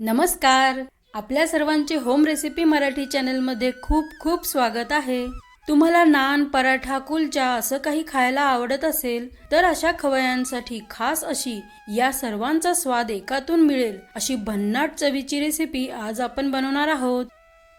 नमस्कार. आपल्या सर्वांचे होम रेसिपी मराठी चॅनलमध्ये खूप खूप स्वागत आहे. तुम्हाला नान पराठा कुलचा असं काही खायला आवडत असेल तर अशा खवयांसाठी खास अशी या सर्वांचा स्वाद एकातून मिळेल अशी भन्नाट चवीची रेसिपी आज आपण बनवणार आहोत.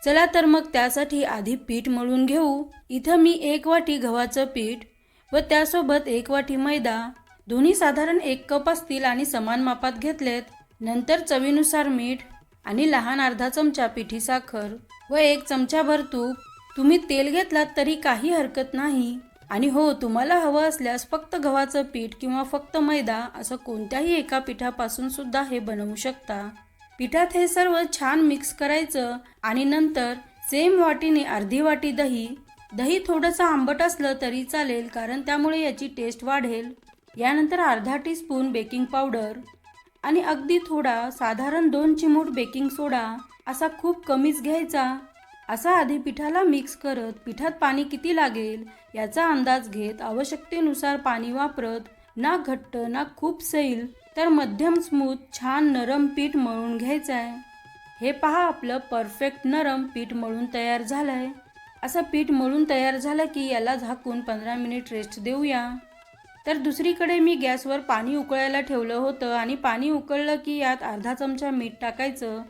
चला तर मग त्यासाठी आधी पीठ मळून घेऊ. इथं मी एक वाटी गव्हाचं पीठ व त्यासोबत एक वाटी मैदा. दोन्ही साधारण एक कप असतील आणि समान मापात घेतलेत. नंतर चवीनुसार मीठ आणि लहान अर्धा चमचा पिठी साखर व एक चमचाभर तूप. तुम्ही तेल घेतलात तरी काही हरकत नाही. आणि हो तुम्हाला हवं असल्यास फक्त गव्हाचं पीठ किंवा फक्त मैदा असं कोणत्याही एका पिठापासून सुद्धा हे बनवू शकता. पिठात हे सर्व छान मिक्स करायचं आणि नंतर सेम वाटीने अर्धी वाटी दही. दही थोडंसं आंबट असलं तरी चालेल कारण त्यामुळे याची टेस्ट वाढेल. यानंतर अर्धा टीस्पून बेकिंग पावडर. आणि अगदी थोडा साधारण दोन चिमूट बेकिंग सोडा असा खूप कमीच घ्यायचा. असा आधी पिठाला मिक्स करत पिठात पाणी किती लागेल याचा अंदाज घेत आवश्यकतेनुसार पाणी वापरत ना घट्ट ना खूप सैल तर मध्यम स्मूथ छान नरम पीठ मळून घ्यायचं आहे हे पहा आपलं परफेक्ट नरम पीठ मळून तयार झालंय. असं पीठ मळून तयार झालं की याला झाकून पंधरा मिनिट रेस्ट देऊया. तर दुसरीकडे मी गॅसवर पाणी उकळायला ठेवलं होतं आणि पाणी उकळलं की यात अर्धा चमचा मीठ टाकायचं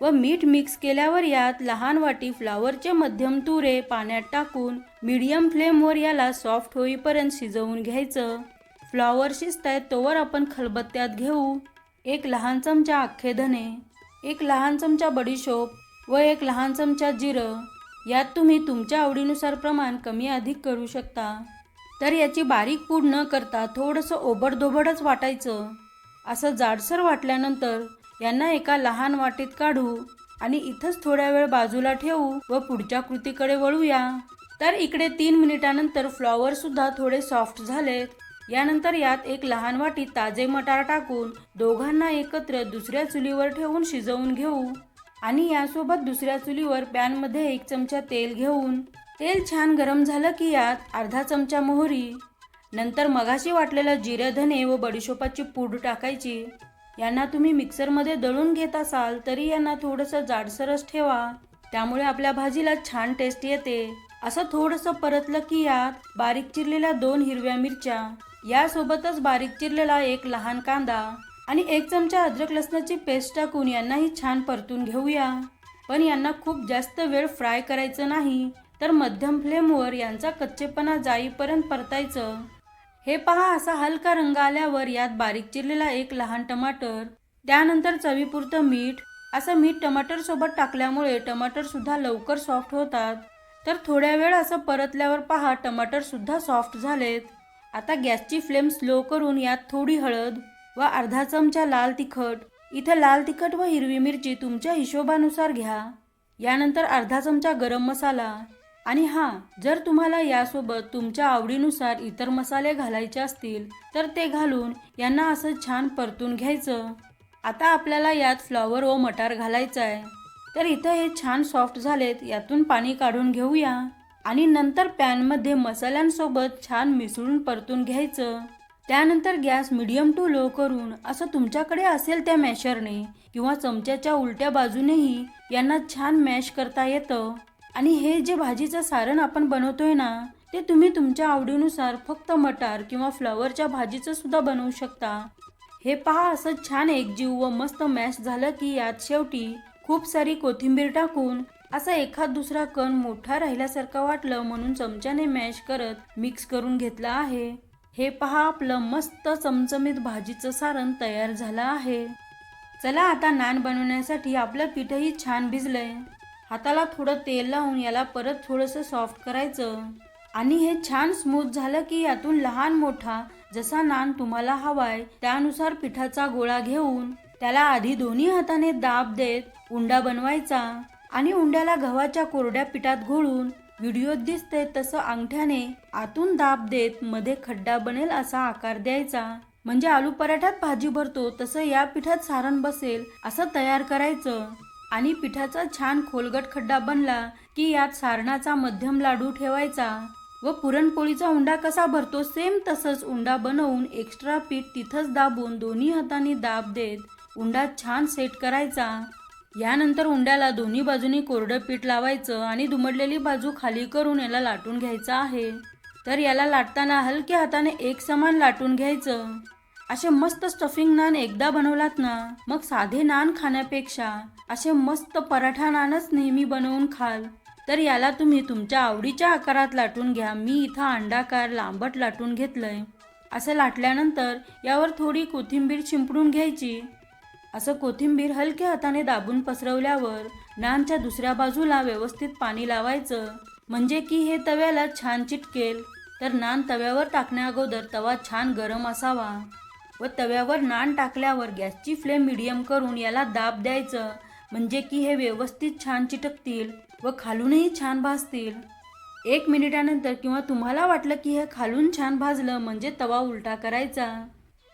व मीठ मिक्स केल्यावर यात लहान वाटी फ्लावरचे मध्यम तुरे पाण्यात टाकून मीडियम फ्लेमवर याला सॉफ्ट होईपर्यंत शिजवून घ्यायचं. फ्लॉवर शिजतायत तोवर आपण खलबत्त्यात घेऊ. एक लहान चमचा अख्खे धने एक लहान चमचा बडीशोप व एक लहान चमचा जिरं. यात तुम्ही तुमच्या आवडीनुसार प्रमाण कमी अधिक करू शकता. तर याची बारीक पूड न करता थोडंसं ओबडधोबडच वाटायचं. असं जाडसर वाटल्यानंतर यांना एका लहान वाटीत काढू आणि इथंच थोड्या वेळ बाजूला ठेवू व पुढच्या कृतीकडे वळूया. तर इकडे तीन मिनिटानंतर फ्लॉवर सुद्धा थोडे सॉफ्ट झालेत यानंतर यात एक लहान वाटी ताजे मटार टाकून दोघांना एकत्र दुसऱ्या चुलीवर ठेवून शिजवून घेऊ आणि यासोबत दुसऱ्या चुलीवर पॅनमध्ये एक चमचा तेल घेऊन तेल छान गरम झालं की यात अर्धा चमचा मोहरी नंतर मगाशी वाटलेलं जिरे धने व बडीशोपाची पूड टाकायची. यांना तुम्ही मिक्सरमध्ये दळून घेत असाल तरी यांना थोडंसं जाडसरच ठेवा. त्यामुळे आपल्या भाजीला छान टेस्ट येते. असं थोडंसं परतलं की यात बारीक चिरलेल्या दोन हिरव्या मिरच्या. यासोबतच बारीक चिरलेला एक लहान कांदा आणि एक चमचा अद्रक लसणाची पेस्ट टाकून यांनाही छान परतून घेऊया. पण यांना खूप जास्त वेळ फ्राय करायचं नाही. तर मध्यम फ्लेमवर यांचा कच्चेपणा जाईपर्यंत परतायचं. हे पहा असा हलका रंग आल्यावर यात बारीक चिरलेला एक लहान टमाटर त्यानंतर चवीपुरतं मीठ असं मीठ टमाटर सोबत टाकल्यामुळे टमाटर सुद्धा लवकर सॉफ्ट होतात. तर थोड्या वेळ असं परतल्यावर पहा टमाटर सुद्धा सॉफ्ट झालेत. आता गॅसची फ्लेम स्लो करून यात थोडी हळद व अर्धा चमचा लाल तिखट इथं लाल तिखट व हिरवी मिरची तुमच्या हिशोबानुसार घ्या. यानंतर अर्धा चमचा गरम मसाला आणि हां जर तुम्हाला यासोबत तुमच्या आवडीनुसार इतर मसाले घालायचे असतील तर ते घालून यांना असं छान परतून घ्यायचं. आता आपल्याला यात फ्लॉवर व मटार घालायचं आहे. तर इथं हे छान सॉफ्ट झालेत यातून पाणी काढून घेऊया. आणि नंतर पॅनमध्ये मसाल्यांसोबत छान मिसळून परतून घ्यायचं. त्यानंतर गॅस मिडियम टू लो करून असं तुमच्याकडे असेल त्या मॅशरने किंवा चमच्याच्या उलट्या बाजूनेही यांना छान मॅश करता येतं. आणि हे जे भाजीचं सारण आपण बनवतोय ना ते तुम्ही तुमच्या आवडीनुसार फक्त मटार किंवा फ्लॉवरच्या भाजीचं सुद्धा बनवू शकता. हे पहा असं छान एकजीव व मस्त मॅश झालं की यात शेवटी खूप सारी कोथिंबीर टाकून असं एखाद दुसरा कण मोठा राहिल्यासारखा वाटलं म्हणून चमच्याने मॅश करत मिक्स करून घेतलं आहे. हे पहा आपलं मस्त चमचमीत भाजीचं सारण तयार झालं आहे. चला आता नान बनवण्यासाठी आपलं पीठही छान भिजलंय. हाताला थोडं तेल लावून याला परत थोडंसं सॉफ्ट करायचं. आणि हे छान स्मूथ झालं की यातून लहान मोठा जसा नान तुम्हाला हवाय त्यानुसार पिठाचा गोळा घेऊन त्याला आधी दोन्ही हाताने दाब देत उंडा बनवायचा. आणि उंड्याला गव्हाच्या कोरड्या पिठात घोळून व्हिडिओत दिसते तसं अंगठ्याने आतून दाब देत मध्ये खड्डा बनेल असा आकार द्यायचा. म्हणजे आलू पराठ्यात भाजी भरतो तसं या पिठात सारण बसेल असं तयार करायचं. आणि पिठाचा छान खोलगट खड्डा बनला की यात सारणाचा मध्यम लाडू ठेवायचा. व पुरणपोळीचा उंडा कसा भरतो सेम तसंच उंडा बनवून एक्स्ट्रा पीठ तिथंच दाबून दोन्ही हातांनी दाब देत उंडा छान सेट करायचा. यानंतर उंड्याला दोन्ही बाजूनी कोरडं पीठ लावायचं आणि दुमडलेली बाजू खाली करून याला लाटून घ्यायचं आहे. तर याला लाटताना हलक्या हाताने एक समान लाटून घ्यायचं. असे मस्त स्टफिंग नान एकदा बनवलात ना मग साधे नान खाण्यापेक्षा असे मस्त पराठा नानच नेहमी बनवून खाल. तर याला तुम्ही तुमच्या आवडीच्या आकारात लाटून घ्या. मी इथं अंडाकार लांबट लाटून घेतलंय. असं लाटल्यानंतर यावर थोडी कोथिंबीर शिंपडून घ्यायची. असं कोथिंबीर हलक्या हाताने दाबून पसरवल्यावर नानच्या दुसऱ्या बाजूला व्यवस्थित पाणी लावायचं. म्हणजे की हे तव्याला छान चिटकेल. तर नान तव्यावर टाकण्या अगोदर तवा छान गरम असावा. व तव्यावर नान टाकल्यावर गॅसची फ्लेम मिडियम करून याला दाब द्यायचं. म्हणजे की हे व्यवस्थित छान चिटकतील व खालूनही छान भाजतील. एक मिनिटानंतर किंवा तुम्हाला वाटलं की हे खालून छान भाजलं म्हणजे तवा उलटा करायचा.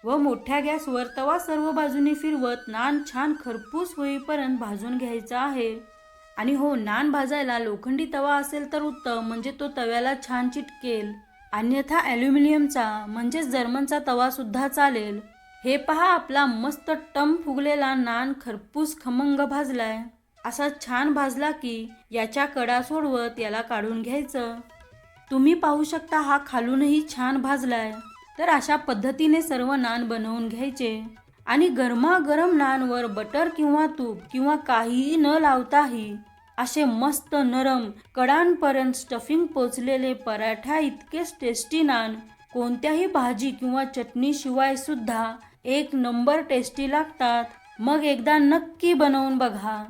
व मोठ्या गॅसवर तवा सर्व बाजूने फिरवत नान छान खरपूस होईपर्यंत भाजून घ्यायचा आहे. आणि हो नान भाजायला लोखंडी तवा असेल तर उत्तम म्हणजे तो तव्याला छान चिटकेल. अन्यथा ॲल्युमिनियमचा म्हणजेच जर्मनचा तवासुद्धा चालेल. हे पहा आपला मस्त टम फुगलेला नान खरपूस खमंग भाजलाय. असा छान भाजला की याच्या कडा सोडवत याला काढून घ्यायचं. तुम्ही पाहू शकता हा खालूनही छान भाजलाय. तर अशा पद्धतीने सर्व नान बनवून घ्यायचे. आणि गरमागरम नानवर बटर किंवा तूप किंवा काहीही न लावताही असे मस्त नरम कडांपर्यंत स्टफिंग पोचलेले पराठा इतकेच टेस्टी नान. कोणत्याही भाजी किंवा चटणीशिवाय सुद्धा एक नंबर टेस्टी लागतात. मग एकदा नक्की बनवून बघा.